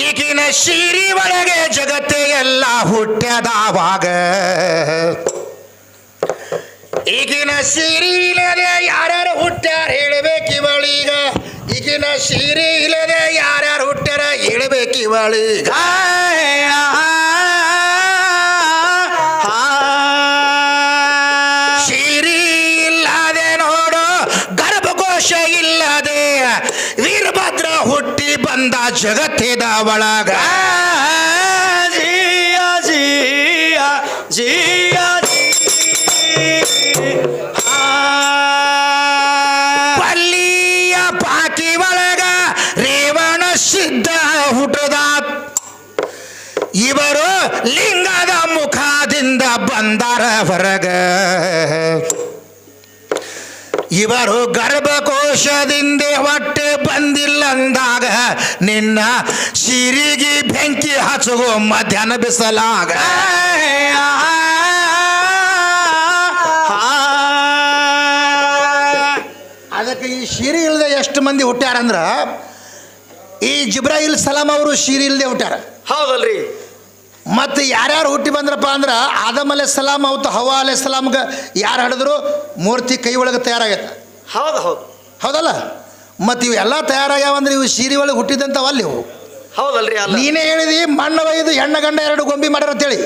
ಈಗಿನ ಶಿರಿ ಒಳಗೆ ಜಗತ್ತೇ ಎಲ್ಲ ಹುಟ್ಟದಾವಾಗ ಈಗಿನ ಸಿರಿ ಇಲ್ಲದೆ ಯಾರ್ಯಾರು ಹುಟ್ಟ್ಯಾರ ಹೇಳ್ಬೇಕಿವಳೀಗ ಈಗಿನ ಸಿರಿ ಇಲ್ಲದೆ ಯಾರ್ಯಾರು ಹುಟ್ಟ್ಯಾರ ಹೇಳ್ಬೇಕಿವಳೀಗ ಜಗತ್ತಿದ ಒಳಗ ಜಿಯ ಜಿಯ ಜಿಯ. ಪಲ್ಲಿಯ ಪಾಕಿ ಒಳಗ ರೇವಣ ಸಿದ್ಧ ಹುಟ್ಟದ. ಇವರು ಲಿಂಗದ ಮುಖದಿಂದ ಬಂದಾರ ಹೊರಗ. ಇವರು ಗರ್ಭಕೋಶದಿಂದ ಹೊಟ್ಟೆ ಬಂದಿಲ್ಲ ಅಂದಾಗ ನಿನ್ನ ಸಿರಿಗಿ ಬೆಂಕಿ ಹಚ್ಚುವ ಮಧ್ಯಾಹ್ನ ಬಿಸಲಾಗ. ಅದಕ್ಕೆ ಈ ಶಿರಿ ಇಲ್ಲದೆ ಎಷ್ಟು ಮಂದಿ ಹುಟ್ಟ್ಯಾರಂದ್ರ ಈ ಜಿಬ್ರಾಹಿಲ್ ಸಲಾಂ ಅವರು ಶಿರಿ ಇಲ್ಲದೆ ಹುಟ್ಟ್ಯಾರ. ಹೌದಲ್ರಿ. ಮತ್ತು ಯಾರ್ಯಾರು ಹುಟ್ಟಿ ಬಂದ್ರಪ್ಪ ಅಂದ್ರೆ ಆದಮ್ ಅಲೆ ಸಲಾಂ ಅವತ್ತು ಹವಾ ಅಲೆ ಸಲಾಮ್ಗೆ ಯಾರು ಹಿಡಿದ್ರು ಮೂರ್ತಿ ಕೈ ಒಳಗೆ ತಯಾರಾಗೈತೆ. ಹೌದು ಹೌದು. ಹೌದಲ್ಲ? ಮತ್ತು ಇವೆಲ್ಲ ತಯಾರಾಗ್ಯಾವಂದ್ರೆ ಇವು ಸೀರೆ ಒಳಗೆ ಹುಟ್ಟಿದಂಥವಲ್ಲ ಇವು. ಹೌದಲ್ರಿ ಅಲ್ಲ. ನೀನೇ ಹೇಳಿದಿ ಮಣ್ಣ ಒಯ್ದು ಹೆಣ್ಣ ಗಂಡ ಎರಡು ಗೊಂಬಿ ಮಾಡ್ಯಾರ ಅಂತೇಳಿ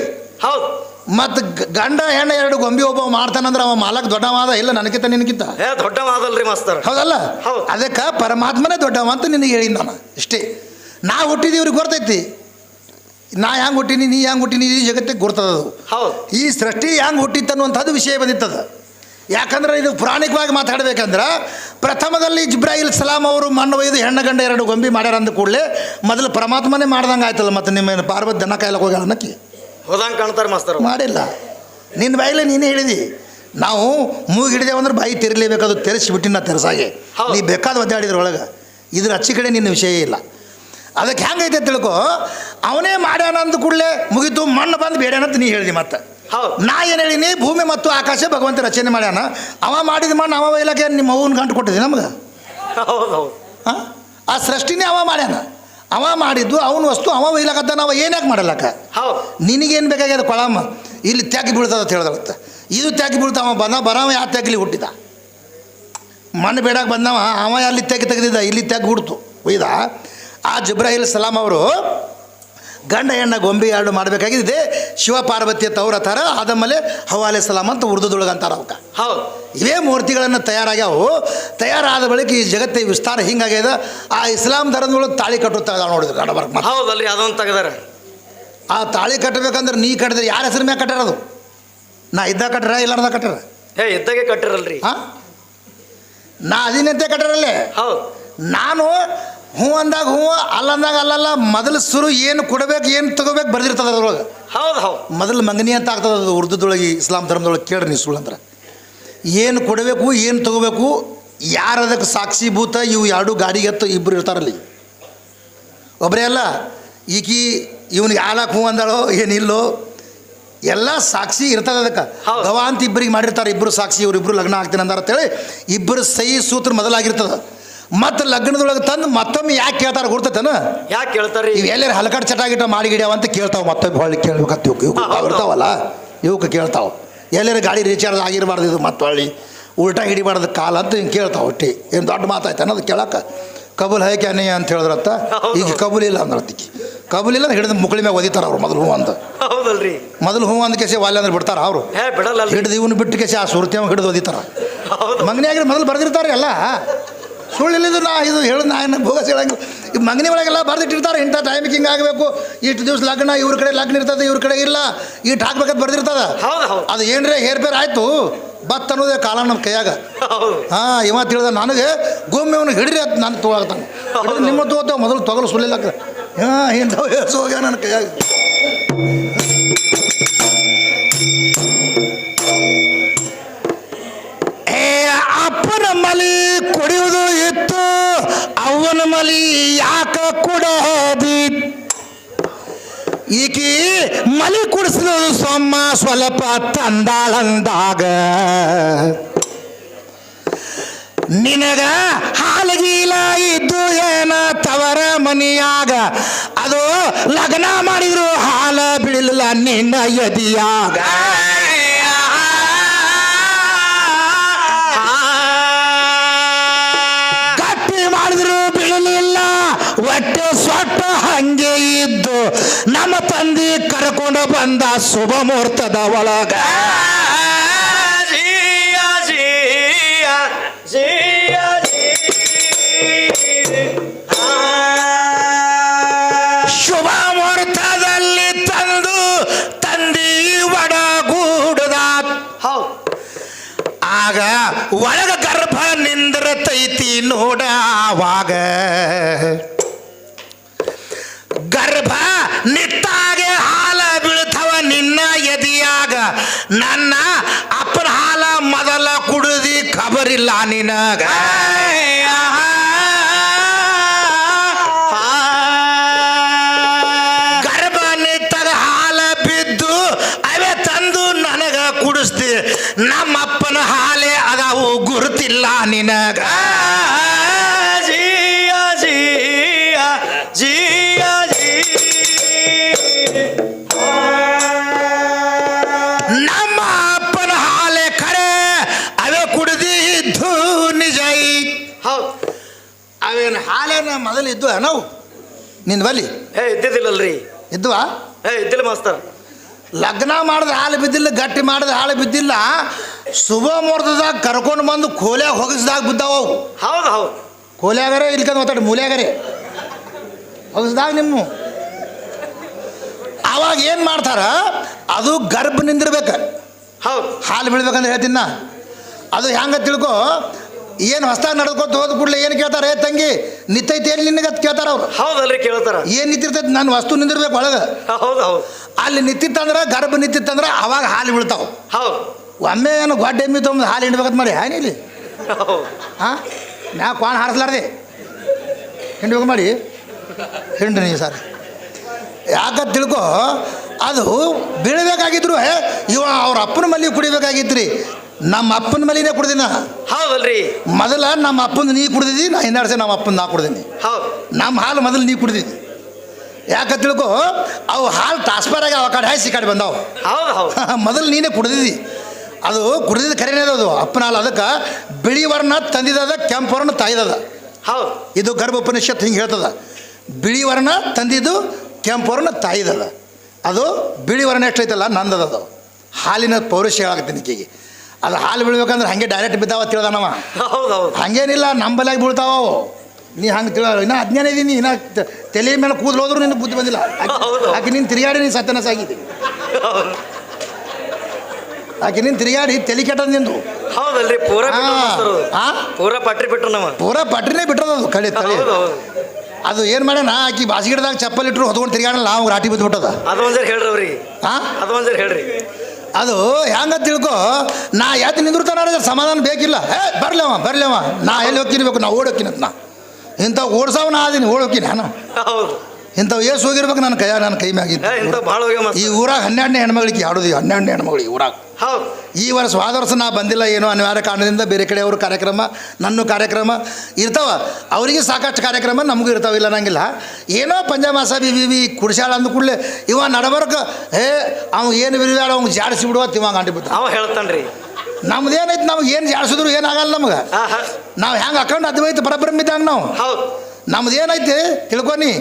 ಹೌದು. ಮತ್ತು ಗಂಡ ಹೆಣ್ಣ ಎರಡು ಗೊಂಬಿ ಒಬ್ಬ ಮಾಡ್ತಾನಂದ್ರೆ ಅವ ಮಾಲಕ್ ದೊಡ್ಡವಾದ? ಇಲ್ಲ ನನಗಿಂತ ನಿನಗಿಂತ ದೊಡ್ಡವಾದಲ್ರಿ ಮಾಸ್ತರ್. ಹೌದಲ್ಲ? ಹೌದು. ಅದಕ್ಕೆ ಪರಮಾತ್ಮನೇ ದೊಡ್ಡವ ಅಂತ ನಿನಗೆ ಹೇಳಿದ ನಾನು. ಇಷ್ಟೇ. ನಾ ಹುಟ್ಟಿದೀವಿ ಇವ್ರಿಗೆ ಗೊತ್ತೈತಿ. ನಾ ಹೆಂಗೆ ಹುಟ್ಟಿನಿ ನೀ ಹೆಂಗೆ ಹುಟ್ಟಿನಿ ಈ ಜಗತ್ತಿಗೆ ಗುರ್ತದದು ಹೌದು. ಈ ಸೃಷ್ಟಿ ಹೆಂಗೆ ಹುಟ್ಟಿತ್ತು ಅನ್ನುವಂಥದ್ದು ವಿಷಯ ಬಂದಿತ್ತದ. ಯಾಕಂದ್ರೆ ಇದು ಪುರಾಣಿಕವಾಗಿ ಮಾತಾಡ್ಬೇಕಂದ್ರೆ ಪ್ರಥಮದಲ್ಲಿ ಇಬ್ರಾಹಿಲ್ ಸಲಾಂ ಅವರು ಮಣ್ಣು ಒಯ್ದು ಹೆಣ್ಣು ಗಂಡ ಎರಡು ಗೊಂಬಿ ಮಾಡ್ಯಾರ ಅಂದ ಕೂಡಲೇ ಮೊದಲು ಪರಮಾತ್ಮನೇ ಮಾಡ್ದಂಗೆ ಆಯ್ತಲ್ಲ ಮತ್ತು ನಿಮ್ಮ ಪಾರ್ವತಿ ದನ ಕಾಯ್ಲಕ್ಕೆ ಹೋಗ್ಯಾಳ ಅನ್ನಕ್ಕೆ? ಹೋದಂಗೆ ಕಾಣ್ತಾರೆ ಮಾಸ್ತರ್ ಮಾಡಿಲ್ಲ. ನಿನ್ನ ಬಾಯಿಲೆ ನೀನೇ ಹೇಳಿದಿ. ನಾವು ಮೂಗು ಹಿಡಿದೇವಂದ್ರೆ ಬಾಯಿ ತೆರಲೇಬೇಕು ಅದು ತೆರೆಸಿಬಿಟ್ಟು ನಾ ತೆರೆಸಾಗೆ. ನೀ ಬೇಕಾದ ಒದ್ದಾಡಿದ್ರ ಒಳಗೆ ಇದ್ರ ಅಚ್ಚಿ ಕಡೆ ನಿನ್ನ ವಿಷಯ ಇಲ್ಲ. ಅದಕ್ಕೆ ಹೆಂಗೈತೆ ತಿಳ್ಕೊ ಅವನೇ ಮಾಡ್ಯಾನ ಅಂದ ಕೂಡಲೇ ಮುಗೀತು ಮಣ್ಣು ಬಂದು ಬೇಡ್ಯಾನಂತ ನೀ ಹೇಳಿದಿ ಮತ್ತೆ. ನಾ ಏನು ಹೇಳಿನಿ ಭೂಮಿ ಮತ್ತು ಆಕಾಶ ಭಗವಂತ ರಚನೆ ಮಾಡ್ಯಾನ ಅವ ಮಾಡಿದ ಮಣ್ಣು ಅವ ಇಲಾಖೆ ನಿಮ್ಮ ಅವ್ವನ ಗಂಟು ಕೊಟ್ಟಿದೆ ನಮ್ಗೆ? ಹಾಂ? ಆ ಸೃಷ್ಟಿನೇ ಅವ ಮಾಡ್ಯಾನ. ಅವ ಮಾಡಿದ್ದು ಅವನ ವಸ್ತು ಅವ ಒಯ್ಲಕತ್ತ ನಾವು ಏನ್ಯಾಕೆ ಮಾಡಲಕ್ಕ? ನಿನಗೇನು ಬೇಕಾಗ್ಯದ ಕೊಳಮ್ಮ ಇಲ್ಲಿ ತ್ಯಾಗಿ ಬೀಳ್ತದ ಅಂತ ಹೇಳ್ದಳತ್ತ. ಇದು ತ್ಯಾಗಿ ಬೀಳ್ತಾವ ಬಂದ ಬರವ ಯಾವ ತ್ಯಾಗಿಲಿ ಹುಟ್ಟಿದ? ಮಣ್ಣು ಬೇಡಕ್ಕೆ ಬಂದವ ಅವ ಅಲ್ಲಿ ತ್ಯಾಗಿ ತೆಗೆದಿದ್ದ ಇಲ್ಲಿ ತ್ಯಾಗಿ ಹುಡ್ತು ಒಯ್ದ? ಆ ಜಬ್ರಾಹಿಲ್ ಸಲಾಂ ಅವರು ಗಂಡ ಹೆಣ್ಣ ಗೊಂಬೆ ಎರಡು ಮಾಡಬೇಕಾಗಿದೆ ಶಿವ ಪಾರ್ವತಿಯ ತವರ ಥರ ಆದಮೇಲೆ ಹವಾಲೆ ಸಲಾಮ್ ಅಂತ ಉರ್ದುದೊಳಗೆ ಅಂತಾರೆ ಅವಕ್ಕೆ. ಹೌದು. ಇವೇ ಮೂರ್ತಿಗಳನ್ನು ತಯಾರಾಗ್ಯಾವು. ತಯಾರಾದ ಬಳಿಕ ಈ ಜಗತ್ತಿನ ವಿಸ್ತಾರ ಹಿಂಗಾಗ್ಯದ. ಆ ಇಸ್ಲಾಂ ಧರ್ಮದೊಳಗೆ ತಾಳಿ ಕಟ್ಟುತ್ತಾ ನೋಡಿದ್ರು ನಡಬರ್ಕ್ ಮತ್ತೆ. ಹೌದಲ್ರಿ ಅದೊಂದು ತೆಗೆದಾರೆ. ಆ ತಾಳಿ ಕಟ್ಟಬೇಕಂದ್ರೆ ನೀ ಕಟ್ಟಿದ್ರೆ ಯಾರ ಹೆಸರು ಮ್ಯಾಗ ಕಟ್ಟಾರದು ನಾ ಇದ್ದ ಕಟ್ಟರ ಇಲ್ಲಾರ್ದ ಕಟ್ಟರ ಏ ಇದ್ದಾಗೆ ಕಟ್ಟಿರಲ್ರಿ. ಹಾಂ? ನಾ ಅದಿನಂತೆ ಕಟ್ಟರಲ್ಲೇ ಹೌದು. ನಾನು ಹ್ಞೂ ಅಂದಾಗ ಹ್ಞೂ ಅಲ್ಲ ಅಂದಾಗ ಅಲ್ಲಲ್ಲ ಮೊದಲು ಸುರು ಏನು ಕೊಡಬೇಕು ಏನು ತಗೋಬೇಕು ಬರ್ದಿರ್ತದೆ ಅದ್ರೊಳಗೆ. ಹೌದು ಹೌದು. ಮೊದಲು ಮಂಗನಿ ಅಂತ ಆಗ್ತದೆ ಅದು ಉರ್ದುದೊಳಗೆ ಇಸ್ಲಾಂ ಧರ್ಮದೊಳಗೆ ಕೇಳ್ರಿ ನೀವು ಸುಳ್ಳಂದ್ರೆ ಏನು ಕೊಡಬೇಕು ಏನು ತಗೋಬೇಕು ಯಾರು ಅದಕ್ಕೆ ಸಾಕ್ಷಿಭೂತ ಇವು ಎರಡು ಗಾಡಿಗೆ ಹತ್ತು ಇಬ್ಬರು ಇರ್ತಾರಲ್ಲಿ. ಒಬ್ಬರೇ ಅಲ್ಲ ಈಕಿ ಇವನಿಗೆ ಆಲಕ್ಕೆ ಹೂ ಅಂದಾಳೋ ಏನಿಲ್ಲೋ ಎಲ್ಲ ಸಾಕ್ಷಿ ಇರ್ತದೆ ಅದಕ್ಕೆ. ಗವಾ ಅಂತ ಇಬ್ಬರಿಗೆ ಮಾಡಿರ್ತಾರೆ ಇಬ್ಬರು ಸಾಕ್ಷಿ ಇವ್ರಿಬ್ರು ಲಗ್ನ ಆಗ್ತೀನಿ ಅಂದಾರ ಅಂತೇಳಿ ಇಬ್ಬರು ಸಹಿ ಸೂತ್ರ ಮೊದಲಾಗಿರ್ತದೆ. ಮತ್ತು ಲಗ್ನದೊಳಗೆ ತಂದು ಮತ್ತೊಮ್ಮೆ ಯಾಕೆ ಕೇಳ್ತಾರೆ ಗುರ್ತತನ? ಯಾಕೆ ಕೇಳ್ತಾರೆ ಇವು ಎಲ್ಲರ ಹಲಕಟ್ ಚಟ ಗಿಟ ಮಾಡಿ ಗಿಡ್ಯಾವ ಅಂತ ಕೇಳ್ತಾವ ಮತ್ತೊಮ್ಮೆ ಹೊಳ್ಳಿ ಕೇಳ್ಬೇಕಂತ ಹಾ, ಹೌದು. ಇರ್ತಾವಲ್ಲ ಇವಕ್ಕೆ ಕೇಳ್ತಾವ. ಎಲ್ಲರ ಗಾಡಿ ರೀಚಾರ್ಜ್ ಆಗಿರಬಾರ್ದು ಇದು ಮತ್ತೆ ಹೊಳ್ಳಿ. ಉಲ್ಟಾ ಹಿಡಿಬಾರ್ದು ಕಾಲ ಅಂತ ಹಿಂಗೆ ಕೇಳ್ತಾವ ಒಟ್ಟಿ. ಏನು ದೊಡ್ಡ ಮಾತಾಯ್ತಾನ ಅದು ಕೇಳಕ್ಕೆ ಕಬುಲ್ ಹೈಕ್ಯಾನೆ ಅಂತ ಹೇಳಿದ್ರತ್ತ. ಈಗ ಕಬುಲ್ ಇಲ್ಲ ಅಂದ್ರತ್ತಿಕ್ಕಿ ಕಬುಲ್ ಇಲ್ಲ ಹಿಡಿದು ಮುಕ್ಳಿ ಮ್ಯಾಗ ಒದಿತಾರ ಅವ್ರು ಮೊದಲು ಹೂ ಅಂತ ಹೌದಲ್ರಿ. ಮೊದಲು ಹೂ ಅಂದ ಕೆಸಿ ವಾಲ್ಯ ಅಂದ್ರೆ ಬಿಡ್ತಾರ ಅವರು. ಹಿಡಿದು ಇವನು ಬಿಟ್ಟು ಕೆಸಿ ಆ ಸುರ್ತಿಯವ ಹಿಡಿದು ಒದಿತಾರ. ಮಗನೇ ಆಗಿ ಮೊದಲು ಬರ್ದಿರ್ತಾರೆ ಎಲ್ಲ. ಸುಳ್ಳಿಲ್ಲಿದ್ದು ನಾ ಇದು ಹೇಳು ನಾ ಏನು ಭೋಗ ಹೇಳಂಗಿಲ್ಲ ಈ ಮಗನಿ ಒಳಗೆಲ್ಲ ಬರ್ದಿಟ್ಟಿರ್ತಾರೆ ಇಂಥ ಟೈಮಿಗೆ ಹಿಂಗೆ ಆಗಬೇಕು. ಇಷ್ಟು ದಿವಸ ಲಗ್ನ ಇವ್ರ ಕಡೆ ಲಗ್ನ ಇರ್ತದೆ ಇವ್ರ ಕಡೆ ಇಲ್ಲ. ಇಟ್ಟು ಹಾಕ್ಬೇಕಂತ ಬರ್ದಿರ್ತದ. ಅದು ಏನ್ರೇ ಹೇರ್ ಪೇರ್ ಆಯಿತು ಬತ್ ಅನ್ನೋದೇ ಕಾಲ ನಮ್ಮ ಕೈಯಾಗ. ಹಾಂ ಇವ ತಿಳಿದ ನನಗೆ ಗೊಮ್ಮೆ ಅವನು ಹಿಡಿರಿ ಅಂತ ನಾನು ತೊಗೊಳತಾನೆ ನಿಮ್ಮ ತೋತ ಮೊದಲು ತೊಗಲು ಸುಳ್ಳಿಲ್ಲ ಹಾಂ ಇಂಥವು ಹೇಳ್ಸೋಗ್ಯ ನನ್ನ ಕೈಯಾಗ ಏ ಅಪ್ಪನ ಮಲಿ ಕುಡಿಯುವುದು ಇತ್ತು ಅವನ ಮಲಿ ಯಾಕ ಕುಡೋದಿ? ಈಕಿ ಮಲಿ ಕುಡಿಸಿದ ಸೊಮ್ಮ ಸ್ವಲ್ಪ ತಂದಾಳಂದಾಗ. ನಿನಗ ಹಾಲಗೀಲ ಇದ್ದು ಏನ ತವರ ಮನಿಯಾಗ? ಅದು ಲಗ್ನ ಮಾಡಿದ್ರು ಹಾಲ ಬಿಡಲಿಲ್ಲ ನಿನ್ನ ಎದಿಯಾಗ. ಹಂಗೆ ಇದ್ದು ನಮ್ಮ ತಂದೆ ಕರ್ಕೊಂಡು ಬಂದ ಶುಭ ಮುಹೂರ್ತದ ಒಳಗ. ಶುಭ ಮುಹೂರ್ತದಲ್ಲಿ ತಂದು ತಂದಿ ಒಡಗೂಡದ. ಆಗ ಒಳಗ ಗರ್ಭ ನಿಂದ್ರತೈತಿ ನೋಡ ನನ್ನ ಅಪ್ಪನ ಹಾಲ ಮೊದಲ ಕುಡಿದಿ ಖಬರಿಲ್ಲ ನಿನಗ. ಗರ್ಭ ನಿಟ್ಟಾಗ ಹಾಲ ಬಿದ್ದು ಅವೇ ತಂದು ನನಗ ಕುಡಿಸ್ತಿ. ನಮ್ಮಪ್ಪನ ಹಾಲೆ ಅದಾವು, ಗುರುತಿಲ್ಲ ನಿನಗ. ಹೌದು. ಅವೇನು ಹಾಲೇನ ಮೊದಲು ಇದ್ದು ನಾವು? ನಿನ್ನ ಬಲ್ಲಿ. ಏ ಇದ್ದಿದ್ದಿಲ್ಲಲ್ರಿ. ಇದ್ವಾ ಏ ಇದ್ದಿಲ್ಲ ಮಾಸ್ತರ್. ಲಗ್ನ ಮಾಡಿದ ಹಾಲು ಬಿದ್ದಿಲ್ಲ ಗಟ್ಟಿ ಮಾಡಿದ ಹಾಲು ಬಿದ್ದಿಲ್ಲ ಶುಭ ಮುಹೂರ್ತದಾಗ ಕರ್ಕೊಂಡು ಬಂದು ಕೋಲ್ಯಾಗ ಹೊಗಸ್ದಾಗ ಬಿದ್ದಾವ ಅವು. ಹೌದು ಹೌದು. ಕೋಲ್ಯಾಗರೆ ಇಲ್ಕಂದ್ ಮಾತಾಡಿ ಮೂಲ್ಯಾಗರೆ. ಹೊಗಸ್ದಾಗ ನಿಮ್ಮ. ಅವಾಗ ಏನು ಮಾಡ್ತಾರ ಅದು ಗರ್ಭ ನಿಂದಿರ್ಬೇಕು. ಹೌದು. ಹಾಲು ಬಿಡ್ಬೇಕಂದ್ರೆ ಹೇಳ್ತೀನಿ ನಾ. ಅದು ಹೆಂಗ ತಿಳ್ಕೊ ಏನು ಹೊಸ ನಡ್ಕೊತ ಹೋದ ಕೂಡಲೇ ಏನು ಕೇಳ್ತಾರೆ? ತಂಗಿ ನಿತ್ತೈತೆ ಏನು ನಿನಗೆ? ಅಂತ ಕೇಳ್ತಾರ ಅವ್ರು. ಹೌದಲ್ರಿ ಕೇಳ್ತಾರ. ಏನು ನಿಂತಿರ್ತೈತಿ? ನನ್ನ ವಸ್ತು ನಿಂದಿರ್ಬೇಕು ಒಳಗೆ. ಹೌದು ಹೌದು. ಅಲ್ಲಿ ನಿಂತಿತ್ತಂದ್ರೆ ಗರ್ಭ ನಿಂತಿತ್ತಂದ್ರೆ ಅವಾಗ ಹಾಲು ಬೀಳ್ತಾವ. ಹೌದು. ಒಮ್ಮೆ ಏನು ಗೊಡ್ಡೆ ಎಮ್ಮಿ ತೊಗೊಂಡು ಹಾಲು ಹಿಂಡ್ಬೇಕಂತ ಮಾಡಿ ಹಾನಿಲಿ ಹೌದು. ಹಾಂ? ನಾ ಕ್ವಾಣ ಹಾರಿಸ್ಲಾರ್ದೆ. ಹಿಂಡ್ಬೇಕು ಮಾಡಿ. ಹಿಂಡ್ರಿ ನೀವು ಸರ್. ಯಾಕ ತಿಳ್ಕೊ ಅದು ಬೀಳಬೇಕಾಗಿದ್ರು ಹೇ, ಇವ ಅವ್ರ ಅಪ್ಪನ ಮಲ್ಲಿಗೆ ಕುಡಿಬೇಕಾಗಿತ್ತು ರೀ ನಮ್ಮ ಅಪ್ಪನ ಮೇಲೆ ಕುಡ್ದಿನ ಹೌದಲ್ರಿ. ಮೊದಲ ನಮ್ಮ ಅಪ್ಪನ ನೀ ಕುಡ್ದಿದ್ದಿ ನಾ ಹಿಂದಾಡ್ಸೆ ನಮ್ಮ ಅಪ್ಪನ ನಾ ಕುಡ್ದೀನಿ. ಹೌದು. ನಮ್ಮ ಹಾಲು ಮೊದಲು ನೀ ಕುಡ್ದಿದ್ದಿ. ಯಾಕೆ ತಿಳ್ಕೊ ಅವು ಹಾಲು ಟ್ರಾನ್ಸ್ಫರ್ ಆಗಿ ಅವ ಕಡೆ ಹಾಯ್ಸಿ ಕಡೆ ಬಂದಾವು. ಹೌದು ಹೌದು. ಮೊದಲು ನೀನೇ ಕುಡ್ದಿದ್ದಿ. ಅದು ಕುಡ್ದಿದ್ದು ಕರೆನೇ ಅದು ಅಪ್ಪನ ಹಾಲು. ಅದಕ್ಕೆ ಬಿಳಿ ವರ್ಣ ತಂದಿದ್ದದ ಕೆಂಪು ವರ್ಣ ತಾಯ್ದದ. ಹೌದು. ಇದು ಗರ್ಭ ಉಪನಿಷತ್ ಹಿಂಗೆ ಹೇಳ್ತದ. ಬಿಳಿ ವರ್ಣ ತಂದಿದ್ದು ಕೆಂಪು ವರ್ಣ ತಾಯ್ದದ. ಅದು ಬಿಳಿ ವರ್ಣ ಎಷ್ಟೈತಲ್ಲ ನಂದದ ಅದು ಹಾಲಿನ ಪೌರುಷ ಹೇಳಾಕತ್ತೀನಿ ಈಕೆಗೆ. ಅದು ಹಾಲು ಬೀಳ್ಬೇಕಂದ್ರೆ ಹಂಗೆ ಡೈರೆಕ್ಟ್ ಬಿದ್ದಾವ ತಿಳ್ದಾನವ ಹೌದು ಹೌದು ಹಂಗೇನಿಲ್ಲ ನಂಬಲಾಗಿ ಬೀಳ್ತಾವ ಅವು. ನೀ ಹಂಗೆ ತಿಳ ಇನ್ನ ಅಜ್ಞಾನ ಇದೀನಿ ಇನ್ನ ತಲೆ ಮೇಲೆ ಕೂದಲು ಹೋದ್ರು ನಿನ್ನ ಬುದ್ಧಿ ಬಂದಿಲ್ಲ. ಆಕೆ- ನೀನು ತಿರುಗಾಡಿ ನೀನು ಸತ್ಯನಾಶ ಆಗಿದೆ ಹೌದು. ಆಕೆ ನೀನು ತಿರುಗಾಡಿ ತಲೆ ಕೆಟ್ಟದ ನಿಂದು. ಹೌದಲ್ರಿ ಪೂರ ಪಟ್ರಿ ಬಿಟ್ರು ನಮ್ಮ. ಪೂರಾ ಪಟ್ರಿನೇ ಕಳಿ ತಳಿ ಹೌದು ಹೌದು ಅದು ಏನು ಮಾಡೋಣ ಆಕಿ ಬಾಸಿಗಿಡದಾಗ ಚಪ್ಪಲ್ ಇಟ್ಟರು ಹೊತ್ಕೊಂಡು ತಿರುಗಾಡಲ್ಲ ನಾವು ರಾಟಿ ಬಿದ್ದು ಬಿಟ್ಟದ. ಅದು ಒಂದ್ಸರಿ ಹೇಳ್ರಿ ಅವ್ರಿ ಹಾಂ ಅದು ಹೇಳ್ರಿ. ಅದು ಹೆಂಗ ತಿಳ್ಕೊ? ನಾ ಯಾಕೆ ನಿಂದಿರ್ತಾನ ಸಮಾಧಾನ ಬೇಕಿಲ್ಲ. ಏ ಬರ್ಲವ ಬರ್ಲವ ನಾ ಎಲ್ಲಿ ಹೋಗ್ಕಿರ್ಬೇಕು ನಾ ಓಡೋಕ್ಕಿನ ನಾ. ಇಂಥ ಓಡ್ಸವ್ ನಾ ಅದೀನಿ ಓಡೋಕ್ಕಿನ ನಾನು. ಇಂಥವು ಏಸು ಹೋಗಿರ್ಬೇಕು ನನ್ನ ಕೈಯ ನನ್ನ ಕೈ ಹೋಗ್ಯ ಈ ಊರಾಗ ಹನ್ನೆರಡನೇ ಹೆಣ್ಮಗಳಿಗೆ ಆಡೋದು ಹನ್ನೆರಡನೇ ಹೆಣ್ಮಗಳು ಈ ಊರಾಗ? ಈ ವರ್ಷ ಹೋದ ವರ್ಷ ನಾ ಬಂದಿಲ್ಲ ಏನೋ ಅನಿವಾರ್ಯ ಕಾರಣದಿಂದ ಬೇರೆ ಕಡೆ ಅವ್ರ ಕಾರ್ಯಕ್ರಮ ನನ್ನ ಕಾರ್ಯಕ್ರಮ ಇರ್ತಾವ. ಅವರಿಗೆ ಸಾಕಷ್ಟು ಕಾರ್ಯಕ್ರಮ ನಮಗೂ ಇರ್ತಾವ ಇಲ್ಲ ನಂಗಿಲ್ಲ ಏನೋ ಪಂಜಾಬ್ ಬಿ ಬಿ ಬಿ ಕುಡ್ಸ್ಯಾಳ ಅಂದ ಕೂಡಲೇ ಇವ ನಡಬರ್ಕ ಏ ಅವ್ ಏನು ಬಿರಿದಾಳ ಅವ್ನು ಜಾಡಿಸಿ ಬಿಡುವ ಇವಾಗ ಗಂಟಿಬಿಟ್ಟ ಅವ ಹೇಳ್ತಾನ್ರಿ. ನಮ್ದು ಏನೈತಿ ನಮ್ಗೆ ಏನು ಜಾಡಿಸಿದ್ರು ಏನಾಗಲ್ಲ ನಮ್ಗೆ. ನಾವು ಹೆಂಗೆ ಅಕೌಂಟ್ ಅದ್ವೈತ ಪರಬ್ರಹ್ಮ ಇದ್ದಂಗೆ ನಾವು. ಹೌದು. ನಮ್ದು ಏನೈತಿ ತಿಳ್ಕೊನಿ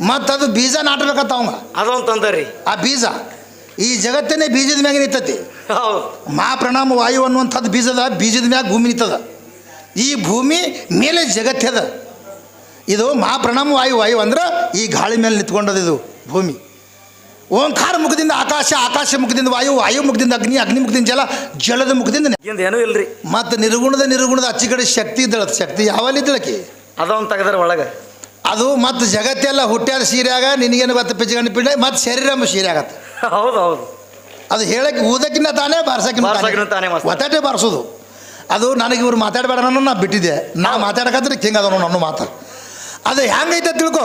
ಮತ್ತು ಅದು ಬೀಜ ನಾಟಬೇಕತ್ತ ಅವಂಗ ಅದೊಂದು ತಂದರಿ. ಆ ಬೀಜ ಈ ಜಗತ್ತನ್ನೇ ಬೀಜದ ಮ್ಯಾಗ ನಿಂತತಿ. ಹೌದು. ಮಾ ಪ್ರಣಾಮ ವಾಯು ಅನ್ನುವಂಥದ್ದು ಬೀಜದ ಬೀಜದ ಮ್ಯಾಗ ಭೂಮಿ ನಿಂತದ. ಈ ಭೂಮಿ ಮೇಲೆ ಜಗತ್ತದ ಇದು ಮಾ ಪ್ರಣಾಮ ವಾಯು ವಾಯು ಅಂದ್ರೆ ಈ ಗಾಳಿ ಮೇಲೆ ನಿಂತ್ಕೊಂಡದ ಇದು ಭೂಮಿ. ಓಂಕಾರ ಮುಖದಿಂದ ಆಕಾಶ ಆಕಾಶ ಮುಖದಿಂದ ವಾಯು ವಾಯು ಮುಖದಿಂದ ಅಗ್ನಿ ಅಗ್ನಿ ಮುಖದಿಂದ ಜಲ ಜಲದ ಮುಖದಿಂದ ಏನೂ ಇಲ್ರಿ. ಮತ್ತು ನಿರ್ಗುಣದ ನಿರ್ಗುಣದ ಅಚ್ಚಿ ಕಡೆ ಶಕ್ತಿ ಇದ್ದಳ ಶಕ್ತಿ ಯಾವಲ್ಲಿ ಇದ್ದಳಕಿ? ಅದೊಂದು ತೆಗೆದ್ರೆ ಒಳಗೆ. ಅದು ಮತ್ತು ಜಗತ್ತೆಲ್ಲ ಹುಟ್ಟ್ಯಾದ ಸೀರೆಯಾಗ ನಿನಗೇನು ಗೊತ್ತ ಪಿಚ್ಚಗಣ್ಣಿ ಪಿಂಡ ಮತ್ತು ಶರೀರ ಎಂಬ ಸೀರೆ ಆಗತ್ತೆ. ಹೌದು ಹೌದು ಅದು ಹೇಳಕ್ಕೆ ಊದಕ್ಕಿಂತ ತಾನೇ ಬಾರ್ಸಕ್ಕಿಂತ ತಾನೇ. ಒತ್ತಾಟೆ ಬಾರಿಸೋದು. ಅದು ನನಗೆ ಇವ್ರು ಮಾತಾಡಬೇಡ ನಾನು ನಾ ಬಿಟ್ಟಿದ್ದೆ. ನಾ ಮಾತಾಡಕಂದ್ರೆ ಕಿಂಗ್ ಅದನ್ನು ನನ್ನ ಮಾತು. ಅದು ಹೆಂಗೈತೆ ತಿಳ್ಕೊ.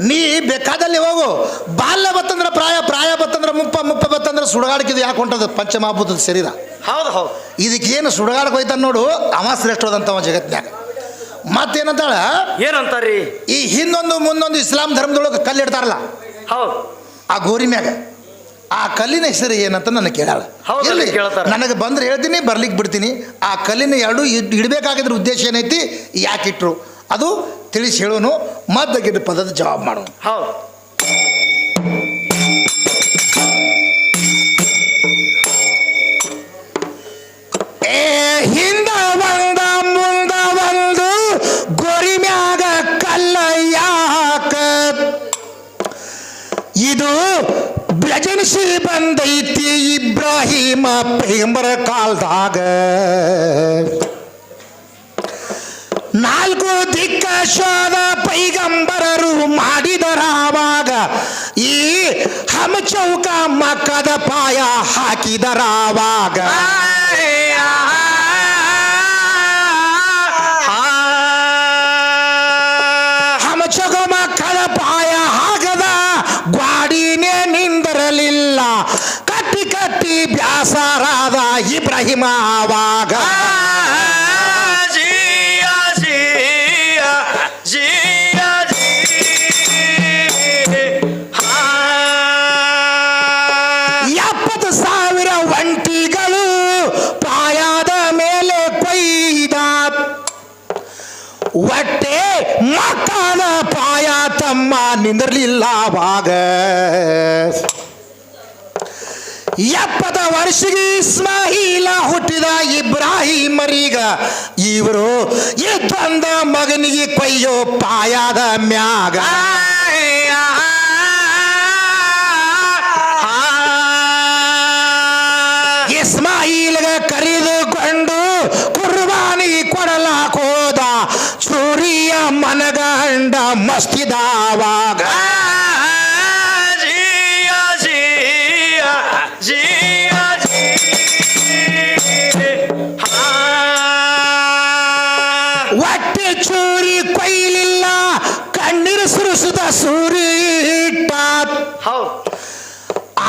ನೀ ಬೇಕಾದಲ್ಲಿ ಹೋಗು. ಬಾಲ್ಯ ಬತ್ತಂದ್ರೆ ಪ್ರಾಯ ಪ್ರಾಯ ಬತ್ತಂದ್ರೆ ಮುಪ್ಪ ಮುಪ್ಪ ಬತ್ತಂದ್ರೆ ಅಂದ್ರೆ ಸುಡಗಾಡಕಿದು ಯಾಕೆ ಹೊಂಟದ? ಪಂಚಮಹಾಭೂತದ ಶರೀರ. ಹೌದು ಹೌದು. ಇದಕ್ಕೇನು ಸುಡಗಾಡಕ್ಕೆ ಹೋಯ್ತಾನೆ ನೋಡು. ಅವ ಶ್ರೇಷ್ಠವಾದಂಥ ಜಗತ್ತಿನಾಗ ಮತ್ತೇನಂತಾಳ? ಏನಂತಾರ್ರಿ? ಈ ಹಿಂದೊಂದು ಮುಂದೊಂದು ಇಸ್ಲಾಂ ಧರ್ಮದೊಳಗೆ ಕಲ್ಲಿ ಇಡ್ತಾರಲ್ಲ? ಹೌದು. ಆ ಗೋರಿ ಮ್ಯಾಗ. ಆ ಕಲ್ಲಿನ ಹೆಸರು ಏನಂತ ನನಗೆ ಕೇಳಾಳ. ಹೌದು ಎಲ್ಲಿ? ನನಗೆ ಬಂದ್ರೆ ಹೇಳ್ತೀನಿ ಬರ್ಲಿಕ್ಕೆ ಬಿಡ್ತೀನಿ. ಆ ಕಲ್ಲಿನ ಎರಡು ಇಡ್- ಇಡ್ಬೇಕಾಗಿದ್ರ ಉದ್ದೇಶ ಏನೈತಿ? ಯಾಕಿಟ್ರು ಅದು ತಿಳಿಸಿ ಹೇಳೋನು ಮದ್ದಾಗಿದ್ದ ಪದದ ಜವಾಬ್ ಮಾಡೋನು ಹೌದು. ಬ್ರಜನಿಸಿ ಬಂದೈತಿ ಇಬ್ರಾಹಿಮ ಪೈಗಂಬರ ಕಾಲದಾಗ. ನಾಲ್ಕು ದಿಕ್ಕ ಶೋಧ ಪೈಗಂಬರರು ಮಾಡಿದರಾವಾಗ ಈ ಹಮಚೌಕ ಮಕ್ಕದ ಪಾಯ ಹಾಕಿದರಾವಾಗ ಗ್ವಾಡಿನೇ ನಿಂದರಲಿಲ್ಲ. ಕಟ್ಟಿ ಕಟ್ಟಿ ಬ್ಯಾಸರಾದ ಇಬ್ರಾಹಿಮ ಆವಾಗ. ತಮ್ಮ ನಿಂದಿರ್ಲಿಲ್ಲ ಅವಾಗ ಎಪ್ಪತ್ತ ವರ್ಷಗಿ ಇಸ್ಮಾಯಿಲ ಹುಟ್ಟಿದ ಇಬ್ರಾಹಿಮರೀಗ ಇವರು ಇದ್ದಂದ ಮಗನಿಗೆ ಕೊಯ್ಯೋ ಪಾಯದ ಮ್ಯಾಗ ಇಸ್ಮಾಯಿಲ್ಗ ಕರೆದುಕೊಂಡು ಕುರ್ಬಾನಿ ಕೊಡಲಾಕ್ ಹೋದ ಚೂರಿಯ ಮನಗಂಡ ಮಸ್ತಿದಾವಾಗ. ಹಾ. ಹೊಟ್ಟೆ ಚೂರಿ ಕೊಯ್ಲಿಲ್ಲ ಕಣ್ಣೀರು ಸುರಿಸಿದ ಹೌದು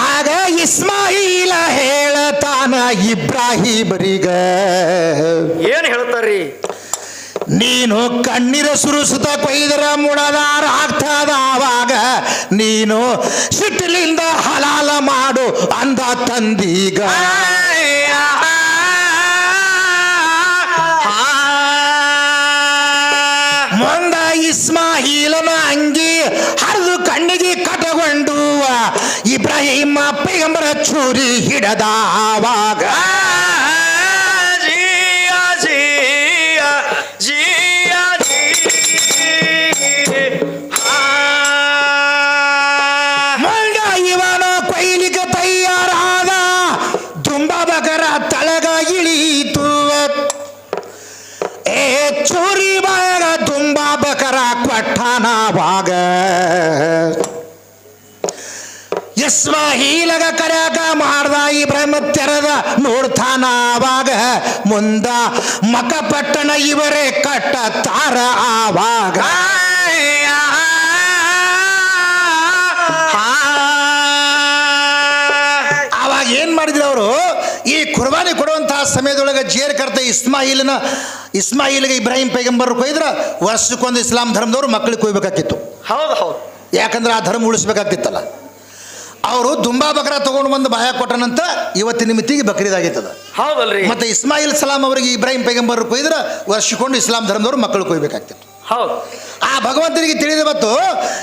ಆಗ ಇಸ್ಮಾಯಿಲ ಹೇಳತಾನ ಇಬ್ರಾಹಿಮರಿಗ ಏನ್ ಹೇಳ್ತಾರ್ರಿ ನೀನು ಕಣ್ಣೀರ ಸುರಿಸುತ್ತ ಕೊಯ್ದರ ಮುಳದಾರ ಆಗ್ತದ ಆವಾಗ ನೀನು ಸಿಟ್ಟಿಲಿಂದ ಹಲಾಲ ಮಾಡು ಅಂದ ತಂದೀಗ. ಮಂದ ಇಸ್ಮಾಯಿಲನ ಅಂಗಿ ಹರಿದು ಕಣ್ಣಿಗೆ ಕಟಗೊಂಡು ಇಬ್ರಾಹಿಮ ಪೈಗಂಬರ ಚೂರಿ ಹಿಡದ ಇಸ್ಮಾಹೀಲಗ ಕರ್ಯಾಕ ಮಾಡ್ದ ಇಬ್ರಾಹಿಮ ನೋಡ್ತಾನ ಆವಾಗ ಮುಂದ ಮಕಪಟ್ಟಣ ಇವರೇ ಕಟ್ಟತಾರ ಆವಾಗ. ಆವಾಗ ಏನ್ ಮಾಡಿದ್ರು ಅವರು? ಈ ಕುರ್ಬಾನಿ ಕೊಡುವಂತಹ ಸಮಯದೊಳಗೆ ಜೇರ್ ಕರ್ತ ಇಸ್ಮಾಯಿಲ್ನ ಇಸ್ಮಾಯಿಲ್ಗೆ ಇಬ್ರಾಹಿಂ ಪೈಗಂಬರ್ ಕೊಯ್ದ್ರ ವರ್ಷಕ್ಕೊಂದು ಇಸ್ಲಾಂ ಧರ್ಮದವ್ರು ಮಕ್ಕಳಿಗೆ ಕೊಯ್ಬೇಕಾಗಿತ್ತು ಹೌದು ಹೌದು. ಯಾಕಂದ್ರೆ ಆ ಧರ್ಮ ಉಳಿಸ್ಬೇಕಾಗ್ತಿತ್ತಲ್ಲ. ಅವರು ದುಂಬಾ ಬಕರ ತಗೊಂಡು ಬಂದು ಬಾಯ ಕೊಟ್ಟನಂತ ಇವತ್ತಿನ ಮಿತಿಗೆ ಬಕ್ರೀದಾಗಿತ್ತದ ಹೌದಲ್ರಿ. ಮತ್ತೆ ಇಸ್ಮಾಯಿಲ್ ಸಲಾಂ ಅವರಿಗೆ ಇಬ್ರಾಹಿಂ ಪೈಗಂಬರ್ ಕೊಯ್ದ್ರ ವರ್ಷಕೊಂಡು ಇಸ್ಲಾಂ ಧರ್ಮದವ್ರು ಮಕ್ಕಳು ಕೊಯ್ಬೇಕಾಗ್ತಿತ್ತು ಹೌದು. ಆ ಭಗವಂತನಿಗೆ ತಿಳಿದು ಬತ್ತು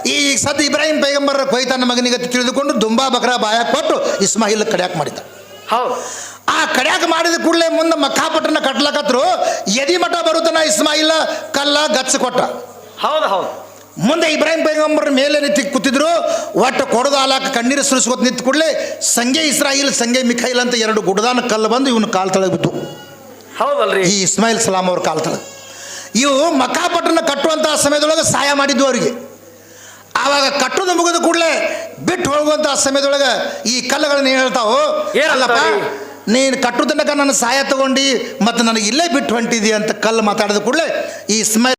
ಈ ಸದ್ ಇಬ್ರಾಹಿಂ ಪೈಗಂಬರ ಕೊಯ್ತಾನ ಮಗನಿಗೆ ತಿಳಿದುಕೊಂಡು ದುಂಬಾ ಬಕರ ಬಾಯ ಕೊಟ್ಟು ಇಸ್ಮಾಯಿಲ್ ಕಡ್ಯಾಕ್ ಮಾಡಿದ ಹೌದು. ಆ ಕಡ್ಯಾಕ ಮಾಡಿದ ಕೂಡಲೇ ಮುಂದೆ ಮಕ್ಕಾಪಟ್ಟಣ ಕಟ್ಲಕತ್ರು ಎದಿ ಮಠ ಬರುತ್ತಾನ ಇಸ್ಮಾಯಿಲ್ ಕಲ್ಲ ಗಚ್ಚ ಕೊಟ್ಟ ಹೌದು ಹೌದು. ಮುಂದೆ ಇಬ್ರಾಹಿಂ ಪೈಗಂಬರ್ ಮೇಲೆ ನಿಂತು ಕೂತಿದ್ರು. ಒಟ್ಟು ಕೊಡದ ಹಾಲಾಕ ಕಣ್ಣೀರು ಸುರಿಸ್ಕೊತ ನಿಂತು ಕೂಡಲೇ ಸಂಗೆ ಇಸ್ರಾಯಿಲ್ ಸಂಜೆ ಮಿಖೈಲ್ ಅಂತ ಎರಡು ಗುಡದಾನ ಕಲ್ಲು ಬಂದು ಇವನು ಕಾಲ್ ತಳಗೆ ಬಿದ್ದು ಹೌದಲ್ರಿ? ಈ ಇಸ್ಮಾಯಿಲ್ ಸಲಾಂ ಅವ್ರ ಕಾಲ್ ತಳಗೆ. ಇವು ಮಕ್ಕಾಪಟ್ಟಣ ಕಟ್ಟುವಂತಹ ಸಮಯದೊಳಗೆ ಸಹಾಯ ಮಾಡಿದ್ದು ಅವರಿಗೆ. ಆವಾಗ ಕಟ್ಟೋದು ಮುಗಿದ ಕೂಡಲೇ ಬಿಟ್ಟು ಹೋಗುವಂತಹ ಸಮಯದೊಳಗೆ ಈ ಕಲ್ಲುಗಳನ್ನ ಹೇಳ್ತಾವು? ಹೇಳಲ್ಲಪ್ಪ? ನೀನು ಕಟ್ಟುದನ್ನಕ ನನ್ನ ಸಹಾಯ ತಗೊಂಡು ಮತ್ತು ನನಗೆ ಇಲ್ಲೇ ಬಿಟ್ಟು ಹೊಂಟಿದಿ ಅಂತ ಕಲ್ಲು ಮಾತಾಡಿದ ಕೂಡಲೇ ಈ ಇಸ್ಮಾಯಿಲ್